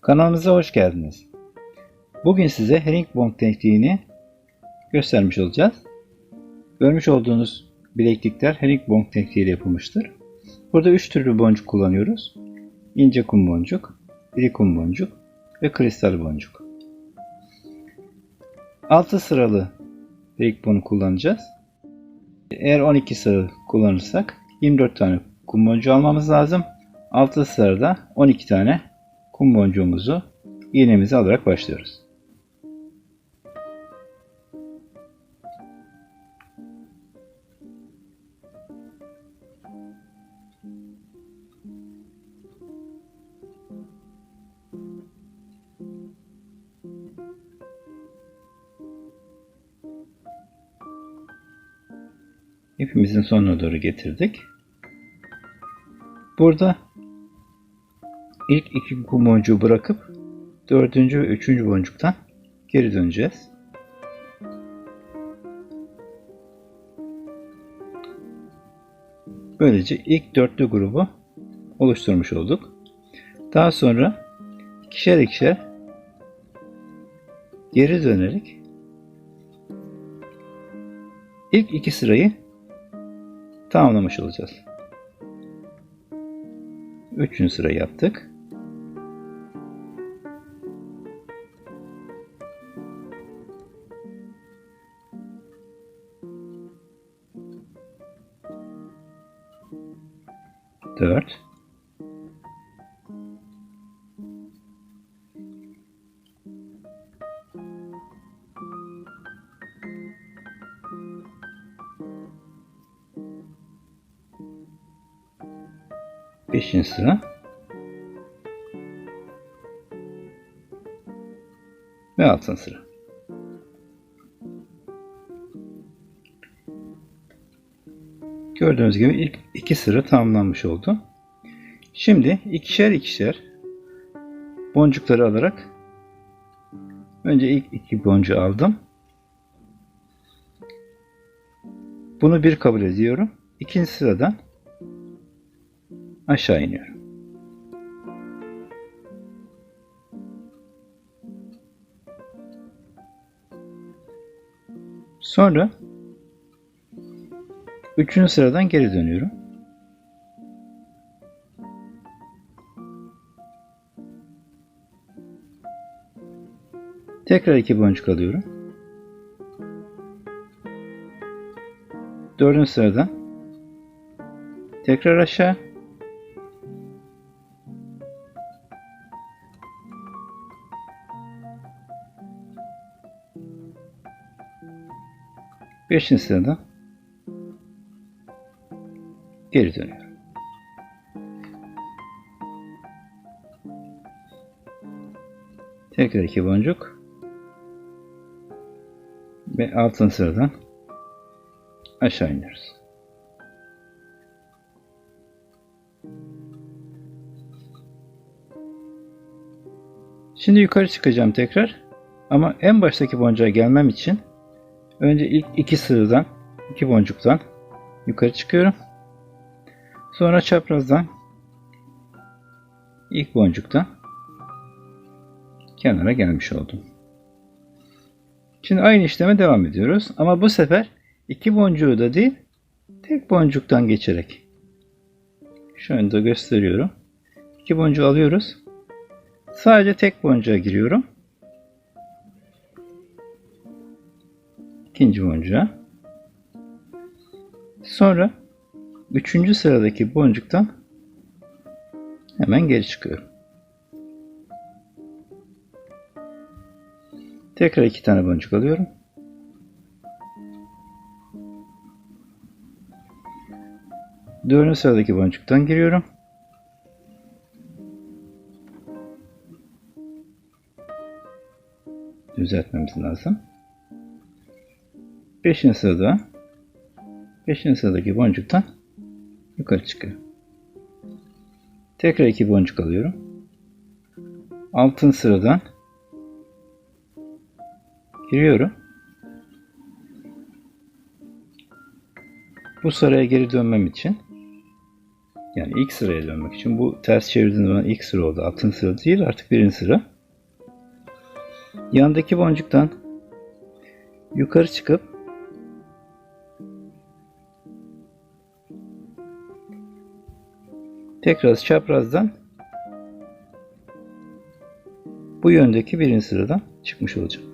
Kanalımıza hoş geldiniz. Bugün size herringbone tekniğini göstermiş olacağız. Görmüş olduğunuz bileklikler herringbone tekniğiyle yapılmıştır. Burada 3 türlü boncuk kullanıyoruz. İnce kum boncuk, iri kum boncuk ve kristal boncuk. 6 sıralı herringbone'u kullanacağız. Eğer 12 sıra kullanırsak 24 tane kum boncuğu almamız lazım. 6 sırada 12 tane kum boncuğumuzu iğnemizi alarak başlıyoruz. İpimizin sonuna doğru getirdik. Burada ilk iki kum boncuğu bırakıp dördüncü ve üçüncü boncuktan geri döneceğiz. Böylece ilk dörtlü grubu oluşturmuş olduk. Daha sonra ikişer ikişer geri dönerek ilk iki sırayı tamamlamış olacağız. Üçüncü sıra yaptık. Dört. Beşinci sıra. Ve altıncı sıra. Gördüğünüz gibi ilk iki sıra tamamlanmış oldu. Şimdi ikişer ikişer boncukları alarak önce ilk iki boncuğu aldım. Bunu bir kabul ediyorum. İkinci sıradan aşağı iniyorum. Sonra üçüncü sıradan geri dönüyorum. Tekrar iki boncuk alıyorum. Dördüncü sıradan tekrar aşağı Beşinci sırada geri dönüyorum. Tekrar iki boncuk ve altın sıradan aşağı iniyoruz. Şimdi yukarı çıkacağım tekrar. Ama en baştaki boncuğa gelmem için Önce ilk iki sıradan, iki boncuktan yukarı çıkıyorum. Sonra çaprazdan ilk boncuktan kenara gelmiş oldum. Şimdi aynı işleme devam ediyoruz. Ama bu sefer iki boncuğu da değil, tek boncuktan geçerek. Şöyle de gösteriyorum. İki boncuğu alıyoruz. Sadece tek boncuğa giriyorum. ikinci boncuğa. Sonra üçüncü sıradaki boncuktan hemen geri çıkıyorum. Tekrar iki tane boncuk alıyorum. Dördüncü sıradaki boncuktan giriyorum. Düzeltmemiz lazım. 5. sırada 5. sıradaki boncuktan yukarı çıkıyor. Tekrar iki boncuk alıyorum. Altın sıradan giriyorum. Bu sıraya geri dönmem için Yani ilk sıraya dönmek için bu ters çevirdiğim zaman ilk sıra oldu. Altın sıra değil artık birinci sıra. Yandaki boncuktan yukarı çıkıp tekrar çaprazdan bu yöndeki birinci sıradan çıkmış olacağım.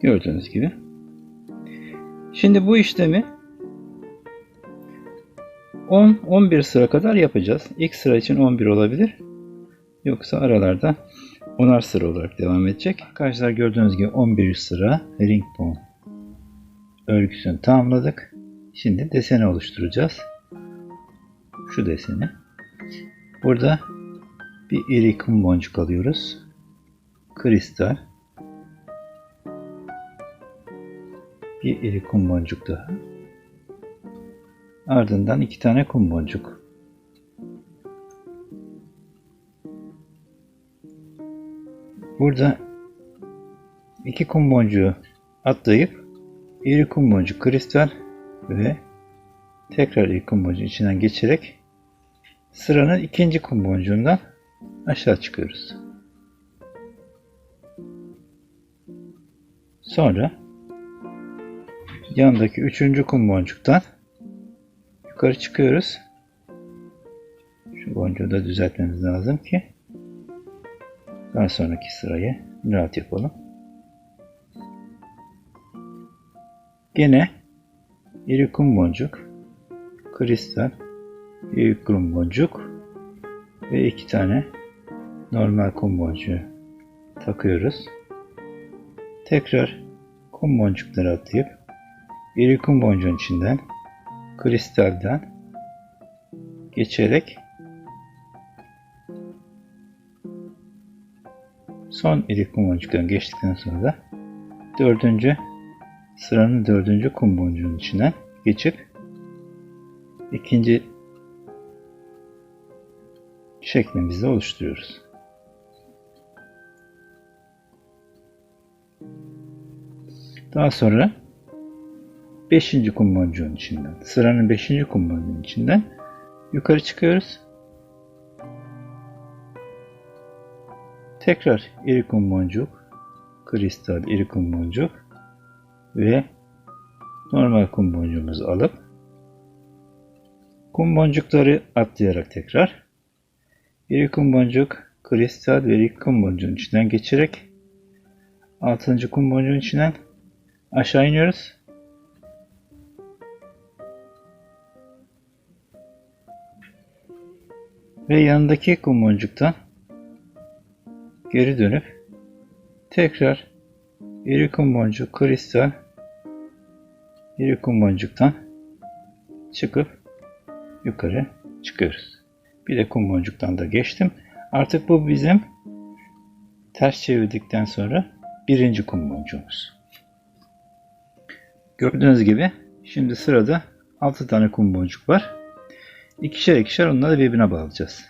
Gördüğünüz gibi. Şimdi bu işlemi 10-11 sıra kadar yapacağız. İlk sıra için 11 olabilir. Yoksa aralarda 10'ar sıra olarak devam edecek. Arkadaşlar gördüğünüz gibi 11 sıra herringbone örgüsünü tamamladık. Şimdi deseni oluşturacağız. Şu deseni. Burada bir iri boncuk alıyoruz. Kristal. Bir iri kum boncuk daha. Ardından iki tane kum boncuk. Burada iki kum boncuğu atlayıp iri kum boncuk kristal ve tekrar iri kum boncuğu içinden geçerek sıranın ikinci kum boncuğundan aşağı çıkıyoruz. Sonra yandaki üçüncü kum boncuktan yukarı çıkıyoruz. Şu boncuğu da düzeltmemiz lazım ki daha sonraki sırayı rahat yapalım. Gene iri kum boncuk, kristal, iri kum boncuk ve iki tane normal kum boncuğu takıyoruz. Tekrar kum boncukları atlayıp iri kum boncuğun içinden kristalden geçerek son iri kum boncuktan geçtikten sonra da dördüncü sıranın dördüncü kum boncuğunun içinden geçip ikinci şeklimizi oluşturuyoruz. Daha sonra 5. kum boncuğun içinden, sıranın 5. kum boncuğun içinden yukarı çıkıyoruz. Tekrar iri kum boncuk, kristal iri kum boncuk ve normal kum boncuğumuzu alıp kum boncukları atlayarak tekrar iri kum boncuk, kristal ve iri kum boncuğun içinden geçerek 6. kum boncuğun içinden aşağı iniyoruz. Ve yanındaki kum boncuktan geri dönüp tekrar iri kum boncuk, kristal iri kum boncuktan çıkıp yukarı çıkıyoruz. Bir de kum boncuktan da geçtim. Artık bu bizim ters çevirdikten sonra birinci kum boncuğumuz. Gördüğünüz gibi şimdi sırada 6 tane kum boncuk var. İkişer ikişer onları birbirine bağlayacağız.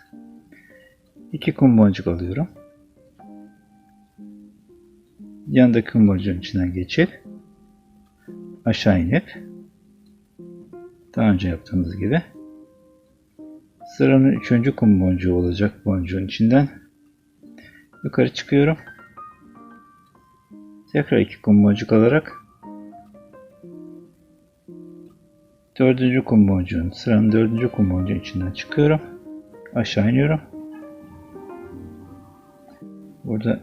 2 kum boncuk alıyorum. Yanındaki kum boncuğun içinden geçip aşağı inip daha önce yaptığımız gibi sıranın üçüncü kum boncuğu olacak boncuğun içinden yukarı çıkıyorum. Tekrar iki kum boncuk alarak dördüncü kum boncuğun sıranın dördüncü kum boncuğun içinden çıkıyorum. Aşağı iniyorum. Burada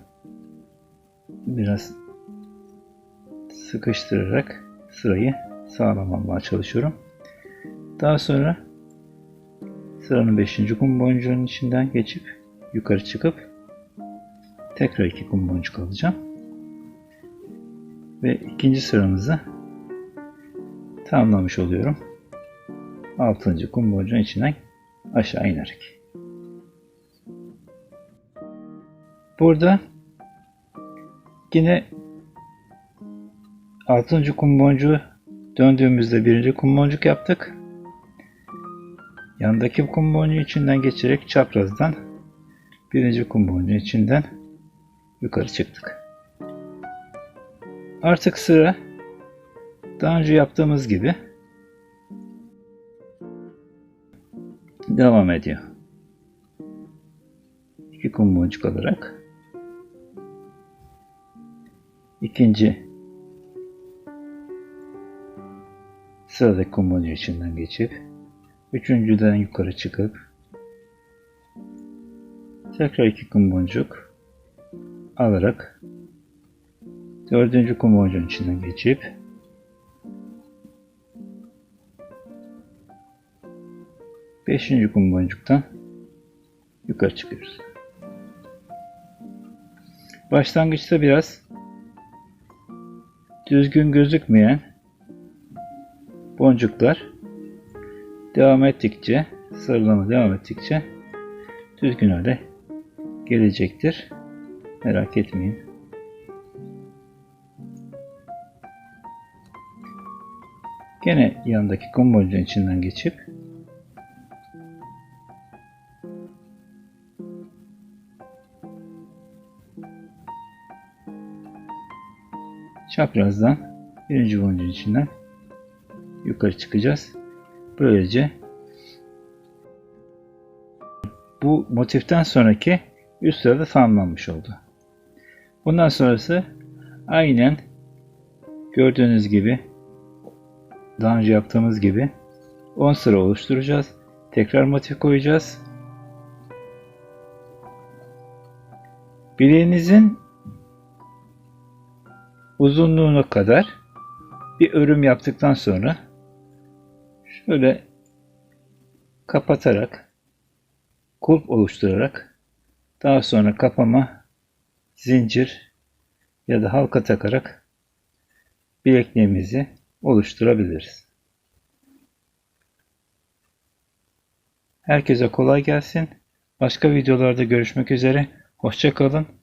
biraz sıkıştırarak sırayı sağlam almaya çalışıyorum. Daha sonra sıranın 5. kum boncuğunun içinden geçip yukarı çıkıp tekrar iki kum boncuk alacağım. Ve ikinci sıramızı tamamlamış oluyorum. 6. kum boncuğun içinden aşağı inerek. Burada yine 6. kum boncuğu döndüğümüzde birinci kum boncuk yaptık. Yandaki kum boncuğu içinden geçerek çaprazdan birinci kum boncuğu içinden yukarı çıktık. Artık sıra Daha önce yaptığımız gibi devam ediyor. İki kum boncuk alarak ikinci sıradaki kum boncuğu içinden geçip üçüncüden yukarı çıkıp tekrar iki kum boncuk alarak dördüncü kum boncuğun içinden geçip beşinci kum boncuktan yukarı çıkıyoruz. Başlangıçta biraz düzgün gözükmeyen boncuklar devam ettikçe sarılama devam ettikçe düzgün hale gelecektir. Merak etmeyin. Gene yanındaki kum boncuğun içinden geçip çaprazdan birinci boncuğun içinden yukarı çıkacağız. Böylece bu motiften sonraki üst sırada tamamlanmış oldu. Bundan sonrası aynen gördüğünüz gibi daha önce yaptığımız gibi 10 sıra oluşturacağız. Tekrar motif koyacağız. Bileğinizin uzunluğuna kadar bir örüm yaptıktan sonra şöyle kapatarak kulp oluşturarak daha sonra kapama zincir ya da halka takarak bilekliğimizi oluşturabiliriz. Herkese kolay gelsin. Başka videolarda görüşmek üzere. Hoşça kalın.